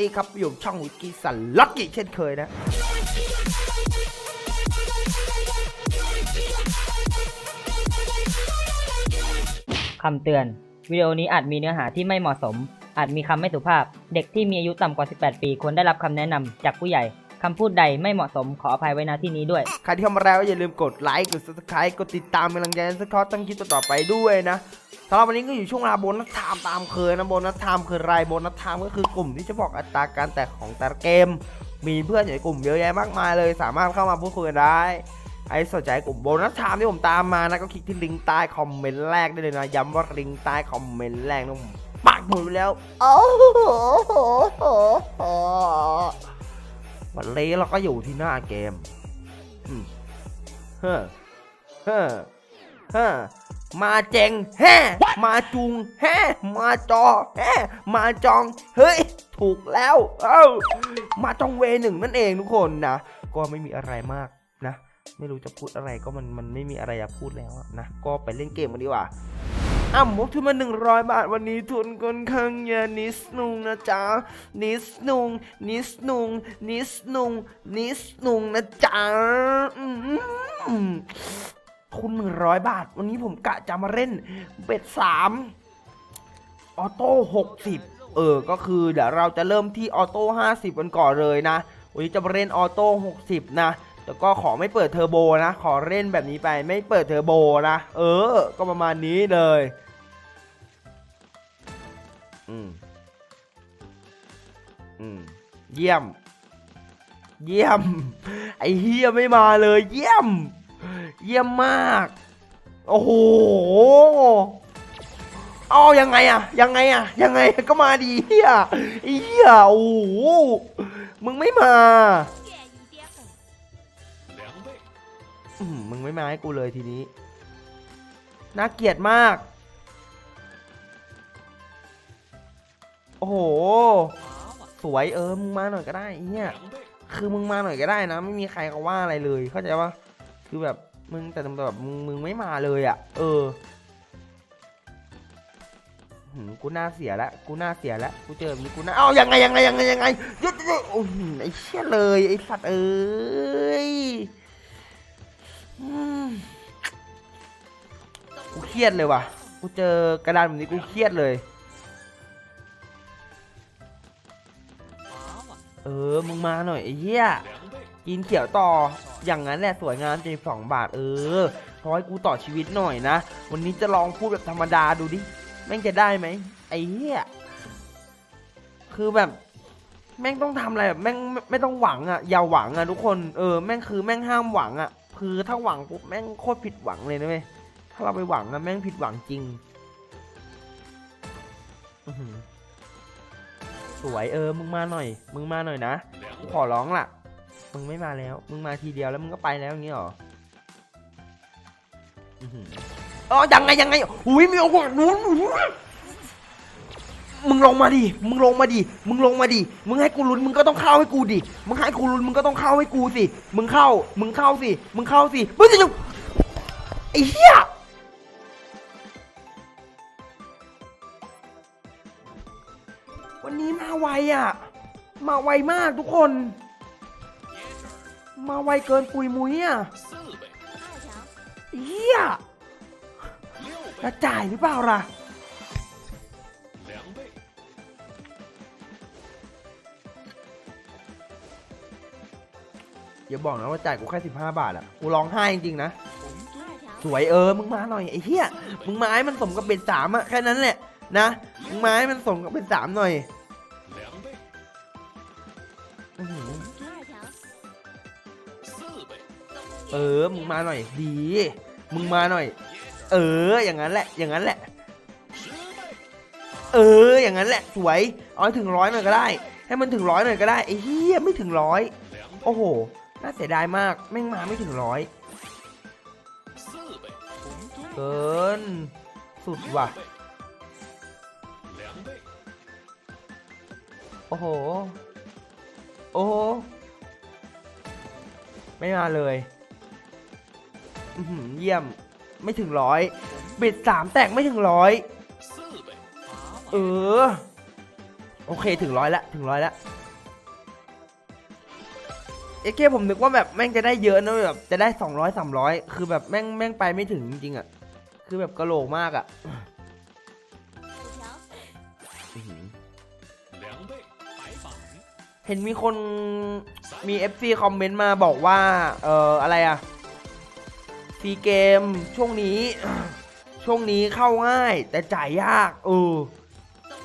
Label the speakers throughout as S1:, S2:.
S1: ดีครับอยู่ช่องวิกิสันลักกี้เช่นเคยนะ
S2: คำเตือน วิดีโอนี้อาจมีเนื้อหาที่ไม่เหมาะสม อาจมีคำไม่สุภาพ เด็กที่มีอายุต่ำกว่า 18 ปีควรได้รับคำแนะนำจากผู้ใหญ่ คำพูดใดไม่เหมาะสมขออภัยไว้ณที่นี้ด้วย
S1: ใครที่เข้ามาแล้วอย่าลืมกดไลค์ กด subscribe กดติดตามเป็นกำลังใจให้สกอตตั้งคลิปต่อๆไปด้วยนะสำหรับวันนี้ก็อยู่ช่วงเวลาโบนัสไทม์ตามเคยนะโบนัสไทม์คืออะไรโบนัสไทม์ก็คือกลุ่มที่จะบอกอัตราการแตกของแต่ละเกม มีเพื่อนอยู่ในกลุ่มเยอะแยะมากมายเลย สามารถเข้ามาพูดคุยกันได้ไอ้สนใจกลุ่มโบนัสไทม์ที่ผมตามมานะก็คลิกที่ลิงก์ใต้คอมเมนต์แรกได้เลยนะย้ำว่าลิงก์ใต้คอมเมนต์แรกนะผมปักหมุดไปแล้วโอ้โห วันนี้เราก็อยู่ที่หน้าเกมอืมเฮ้อเฮ้อเฮ้อมาเจงแฮ่มาจุงแฮ่มาจอแฮ่มาจอง เฮ้ย ถูกแล้ว เอ้า มาจองเวหนึ่งนั่นเองทุกคนนะ ก็ไม่มีอะไรมากนะ ไม่รู้จะพูดอะไรก็มันมันไม่มีอะไรจะพูดแล้วอะนะ ก็ไปเล่นเกมกันดีกว่า อะมุกทุนมา 100 บาทวันนี้ทุนค่อนข้างเยอะนิดนุงนะจ๊ะนิดนุงนิดนุงนิดนุงนิดนุงนะจ๊ะทุน100 บาท วันนี้ผมกะจะมาเล่นเบ็ดสามออโต้60 เออ ก็คือเดี๋ยวเราจะเริ่มที่ออโต้50กันก่อนเลยนะ วันนี้จะมาเล่นออโต้60 นะ แล้วก็ขอไม่เปิดเทอร์โบนะ ขอเล่นแบบนี้ไปไม่เปิดเทอร์โบนะ เออ ก็ประมาณนี้เลย อืม อืม เยี่ยม เยี่ยม ไอ้เฮียไม่มาเลย เยี่ยม เยี่ยมมาก โอ้โหเอายังไงอะยังไงอะยังไงก็มาดีเฮียไอ้เฮียโอ้มึงไม่มา ไม่มาให้กูเลยทีนี้ น่าเกลียดมาก โอ้โห สวยเออ มึงมาหน่อยก็ได้อ้เนี่ยคือมึงมาหน่อยก็ได้นะ ไม่มีใครเขาว่าอะไรเลย เข้าใจปะคือแบบมึงแต่แบบมึงมึงไม่มาเลยอะ่ะ เออหืมกูน่าเสียแล้วกูน่าเสียแล้วกูเจอแบบนี้กูน่าเอ้ายังไงยังไงยังไงยังไงยุดยุดโอ้โหไอ้เชี่ยเลยไอ้สัตว์เอ้ย กูเครียดเลยว่ะ กูเจอกระดานแบบนี้กูเครียดเลย เออ มึงมาหน่อยไอ้เหี้ยกินเขียวต่อ อย่างนั้นแหละสวยงามจริงสองบาท เออขอให้กูต่อชีวิตหน่อยนะ วันนี้จะลองพูดแบบธรรมดาดูดิ แม่งจะได้ไหมไอ้เหี้ย คือแบบแม่งต้องทำอะไรแบบแม่งไม่ไม่ต้องหวังอะอย่าหวังอะทุกคน เออ แม่งคือแม่งห้ามหวังอะ คือถ้าหวังปุ๊บแม่งโคตรผิดหวังเลยนะเว้ยถ้าเราไปหวังอะแม่งผิดหวังจริงสวยเออมึงมาหน่อย มึงมาหน่อยนะขอร้องล่ะ มึงไม่มาแล้ว มึงมาทีเดียวแล้วมึงก็ไปแล้วอย่างงี้เหรออื้อหืออ๋อยังไงยังไงอุ้ยมีโอกาสนู้น มึงลงมาดิ มึงลงมาดิ มึงลงมาดิ มึงให้กูลุ้น มึงก็ต้องเข้าให้กูดิ มึงให้กูลุ้น มึงก็ต้องเข้าให้กูสิ มึงเข้า มึงเข้าสิ มึงเข้าสิ มึงจะไอ้เหี้ยวันนี้มาไวอะ มาไวมากทุกคน มาไวเกินปุยมุ้ยอะเฮียจะจ่ายหรือเปล่าล่ะ อย่าบอกนะว่าจ่ายกูแค่สิบห้าบาทอะ กูร้องไห้จริงๆนะ สวยเออ มึงมาหน่อยไอ้เหี้ย มึงมาให้มันสมกับเป็นสามอะแค่นั้นแหละนะ มึงมาให้มันสมกับเป็นสามหน่อยอื้อหือเออ มึงมาหน่อยดี มึงมาหน่อย เออ อย่างนั้นแหละ อย่างนั้นแหละ เออ อย่างนั้นแหละ สวย เอาให้ถึงร้อยหน่อยก็ได้ ให้มันถึงร้อยหน่อยก็ได้ไอ้เหี้ยไม่ถึงร้อย โอ้โห น่าเสียดายมาก แม่งมาไม่ถึงร้อยเกิน สุดว่ะ โอ้โห โอ้โห ไม่มาเลย เยี่ยม ไม่ถึงร้อยบิดสามแตกไม่ถึงร้อยเออ โอเคถึงร้อยละ ถึงร้อยละ เอเคผมนึกว่าแบบแม่งจะได้เยอะนะแบบจะได้สองร้อยสามร้อยคือแบบแม่งแม่งไปไม่ถึงจริงๆอะ คือแบบกระโหลกมากอะเห็นมีคนมี FC คอมเมนต์มาบอกว่า เอออะไรอะซีเกมช่วงนี้ ช่วงนี้เข้าง่าย แต่จ่ายยากเออ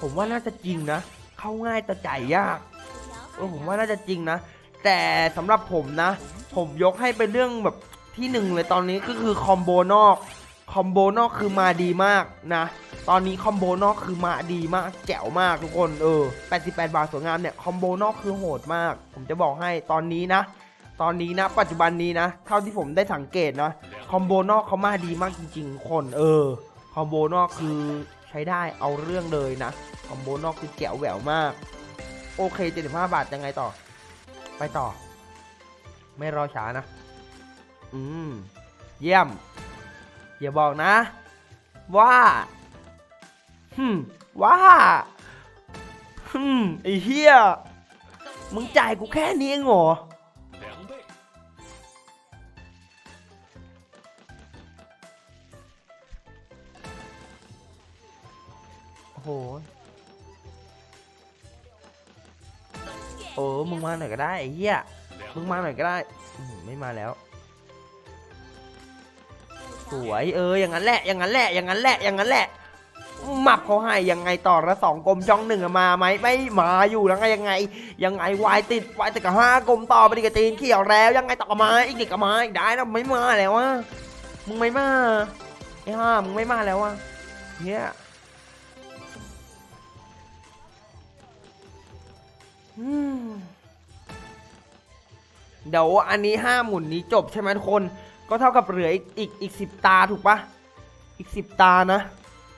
S1: ผมว่าน่าจะจริงนะ เข้าง่ายแต่จ่ายยากเออผมว่าน่าจะจริงนะ แต่สำหรับผมนะ ผมยกให้เป็นเรื่องแบบที่หนึ่งเลยตอนนี้ก็คือคอมโบนอกคอมโบนอกคือมาดีมากนะ ตอนนี้คอมโบนอกคือมาดีมาก แจ๋วมากทุกคนเออ 88 บาทสวยงามเนี่ยคอมโบนอกคือโหดมาก ผมจะบอกให้ตอนนี้นะ ตอนนี้นะ ปัจจุบันนี้นะ เท่าที่ผมได้สังเกตนะคอมโบนอกเขามาดีมากจริงๆ คนเออคอมโบนอกคือใช้ได้เอาเรื่องเลยนะคอมโบนอกคือแจ๋วแหววมาก โอเค75บาทยังไงต่อ ไปต่อ ไม่รอช้านะ อืม เยี่ยม อย่าบอกนะ ว่าฮึมว่าฮึมไอ้เฮียมึงจ่ายกูแค่นี้เองเหรอ เออมึงมาหน่อยก็ได้ไอ้เหี้ยมึงมาหน่อยก็ได้อื้อหือไม่มาแล้ว สวยเอออย่างนั้นแหละอย่างนั้นแหละอย่างนั้นแหละอย่างนั้นแหละหมับเขาให้ยังไงต่อละสองกลมช่องหนึ่งอะมาไหมไม่มาอยู่แล้วไงยังไง ยังไงวายติดวายติดกับห้ากลมต่อไปดีกับจีนเขียวแล้ว ยังไงต่อมาอีกเด็กก็มาอีกได้แล้วไม่มาแล้วอะมึงไม่มาไอ้ห่ามึงไม่มาแล้วอะเนี่ย เดี๋ยวอันนี้ห้าหมุนนี้จบใช่ไหมทุกคน ก็เท่ากับเหลืออีกอีกอีกสิบตาถูกปะอีกสิบตานะ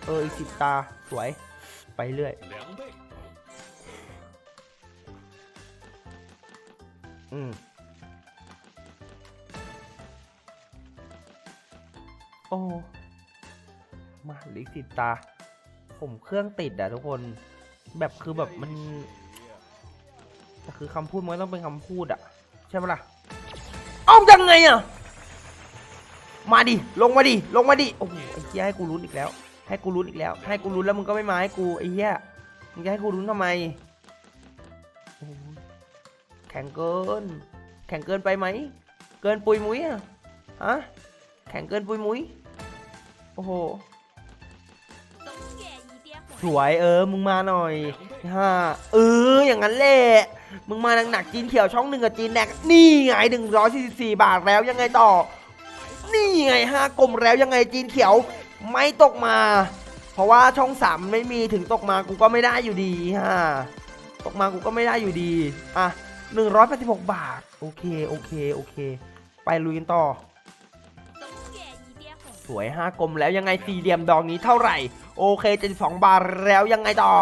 S1: เอออีกสิบตาสวย ไปเรื่อย，อืมโอ้มาลืออีกสิบตา ผมเครื่องติดอะทุกคน แบบคือแบบมัน แต่คือคำพูดมันต้องเป็นคำพูดอะใช่ไหมล่ะเอ้ายังไงอะมาดิ ลงมาดิ ลงมาดิ โอ้โหไอ้เหี้ยให้กูรุ้นอีกแล้ว ให้กูรุ้นอีกแล้ว ให้กูรุ้นแล้วมึงก็ไม่มาให้กูไอ้เหี้ยมึงจะให้กูรุ้นทำไมโอ้โหแข่งเกิน แข่งเกินไปไหม เกินปุยมุ้ยอะฮะ แข่งเกินปุยมุ้ย โอ้โห สวยเออ มึงมาหน่อย
S3: 两倍，
S1: ฮ่าเออ อย่างนั้นแหละ มึงมาหนักๆจีนเขียวช่องหนึ่งกับจีนแดกนี่ไงหนึ่งร้อยสี่สิบสี่บาทแล้วยังไงต่อ นี่ไงห้ากลมแล้วยังไงจีนเขียวไม่ตกมา เพราะว่าช่องสามไม่มีถึงตกมากูก็ไม่ได้อยู่ดีฮะตกมากูก็ไม่ได้อยู่ดี อะหนึ่งร้อยแปดสิบหกบาท โอเคโอเคโอเค ไปลุยกันต่อ สวยห้ากลมแล้วยังไงสี่เหลี่ยมดอกนี้เท่าไหร่ โอเคเจ็ดสองบาทแล้วยังไงต่อ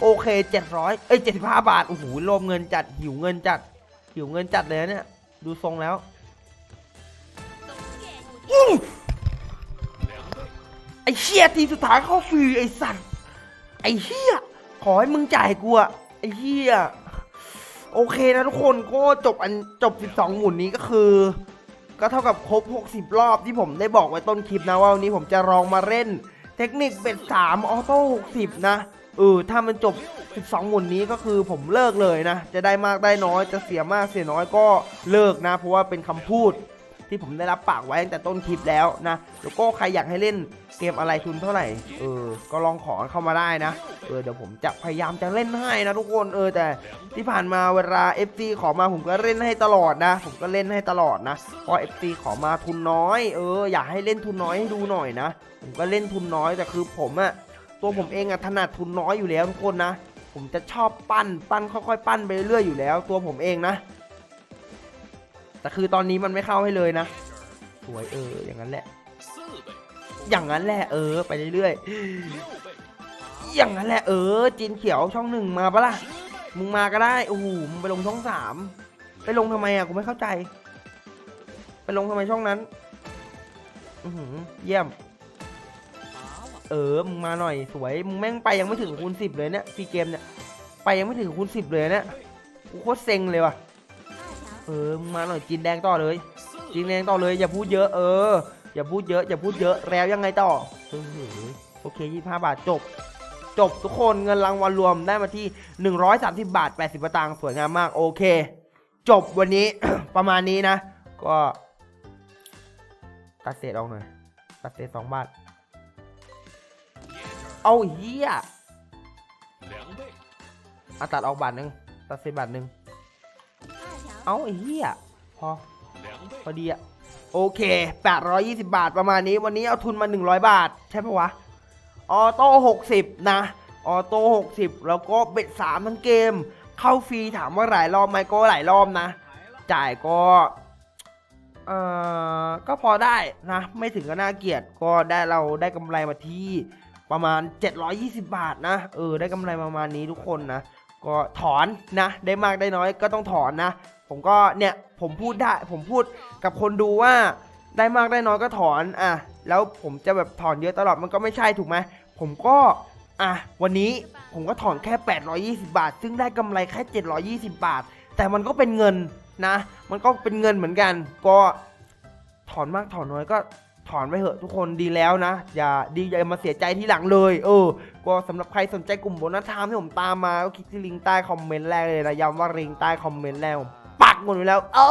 S1: โอเคเจ็ดร้อยเอ้ยเจ็ดสิบห้าบาท โอ้โหรวมเงินจัด หิวเงินจัด หิวเงินจัดเลยนะเนี่ย ดูทรงแล้ว
S3: 两倍，
S1: ไอ้เชี่ยทีสุดท้ายเข้าฟรีไอ้สัตว์ ไอ้เชี่ยขอให้มึงจ่ายกูอะไอ้เชี่ยโอเคนะทุกคนก็จบอันจบ 12 หมุนนี้ก็คือ ก็เท่ากับครบ 60 รอบที่ผมได้บอกไว้ต้นคลิปนะว่าวันนี้ผมจะลองมาเล่น เทคนิคเบ็ด3ออโต้60 นะ เออถ้ามันจบ 12หมุนนี้ก็คือผมเลิกเลยนะ จะได้มากได้น้อยจะเสียมากเสียน้อยก็เลิกนะ เพราะว่าเป็นคำพูดที่ผมได้รับปากไว้ตั้งแต่ต้นคลิปแล้วนะแล้วก็ใครอยากให้เล่นเกมอะไรทุนเท่าไหร่เออก็ลองขอเข้ามาได้นะเออเดี๋ยวผมจะพยายามจะเล่นให้นะทุกคนเออแต่ที่ผ่านมาเวลา FT ขอมาผมก็เล่นให้ตลอดนะ ผมก็เล่นให้ตลอดนะเพราะ FT ขอมาทุนน้อยเอออยากให้เล่นทุนน้อยให้ดูหน่อยนะผมก็เล่นทุนน้อยแต่คือผมอะ ตัวผมเองอะถนัดทุนน้อยอยู่แล้วทุกคนนะ ผมจะชอบปั้นปั้นค่อยๆ ปั้นไปเรื่อยๆอยู่แล้ว ตัวผมเองนะ แต่คือตอนนี้มันไม่เข้าให้เลยนะ สวยเออ อย่างนั้นแหละ อย่างนั้นแหละเออ ไปเรื่อยๆ อย่างนั้นแหละเออจีนเขียวช่องหนึ่งมาปะล่ะ มึงมาก็ได้โอ้โหมึงไปลงช่องสามไปลงทำไมอะกูไม่เข้าใจ ไปลงทำไมช่องนั้น อือหือเยี่ยม เออมึงมาหน่อยสวยมึงแม่งไปยังไม่ถึงคูณสิบเลยเนี่ยซีเกมเนี่ยไปยังไม่ถึงคูณสิบเลยเนี่ยกูโคตรเซ็งเลยว่ะเออมึงมาหน่อยจีนแดงต่อเลยจีนแดงต่อเลยอย่าพูดเยอะเอออย่าพูดเยอะอย่าพูดเยอะแล้วยังไงต่อโอเคยี่ห้าบาทจบ จบทุกคนเงินรางวัลรวมได้มาที่130บาท80สตางค์สวยงามมากโอเค จบวันนี้ประมาณนี้นะ ก็ตัดเศษออกหน่อยตัดเศษสองบาท เอาเฮียอาตัดออกบาทหนึ่งตัดสิบบาทหนึ่งเอาเฮียพอพอดีอะโอเค820 บาทประมาณนี้ วันนี้เอาทุนมา 100 บาท ใช่ปะวะ ออโต้60 นะ ออโต้60 แล้วก็เบ็ด3ทั้งเกม เข้าฟรีถามว่าหลายรอบไหมก็หลายรอบนะ จ่ายก็เอ่อก็พอได้นะ ไม่ถึงก็น่าเกียดก็ได้เราได้กำไรมาที่ ประมาณ 720 บาทนะ เออ ได้กำไรประมาณนี้ทุกคนนะ ก็ถอนนะ ได้มากได้น้อยก็ต้องถอนนะ ผมก็เนี่ย ผมพูดได้ ผมพูดกับคนดูว่าได้มากได้น้อยก็ถอน อะ แล้วผมจะแบบถอนเยอะตลอดมันก็ไม่ใช่ถูกไหม ผมก็ อะ วันนี้ผมก็ถอนแค่ 820 บาท ซึ่งได้กำไรแค่ 720 บาท แต่มันก็เป็นเงินนะ มันก็เป็นเงินเหมือนกัน ก็ถอนมากถอนน้อยก็ ถอนไปเถอะทุกคนดีแล้วนะ อย่าดีอย่ามาเสียใจที่หลังเลย เออ ก็สำหรับใครสนใจกลุ่มโบนัสไทม์ที่ผมตามมา ก็คลิกที่ลิงก์ใต้คอมเมนต์แรกเลยนะย้ำว่าลิงก์ใต้คอมเมนต์แรกผมปักหมดไว้แล้ว เอ้า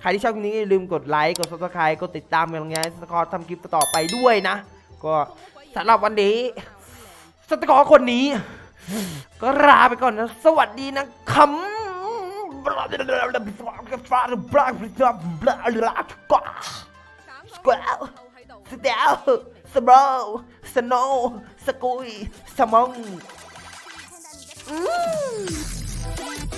S1: ใครที่ชอบคลิปนี้อย่าลืมกดไลค์กด subscribe กดติดตามเป็นกำลังใจสกอร์ทำคลิปต่อไปด้วยนะ ก็สำหรับวันนี้สกอร์คนนี้ ก็ลาไปก่อนนะ สวัสดีนะคำ Square สเตลสโบรสโนสกุยสมอง
S4: 嗯。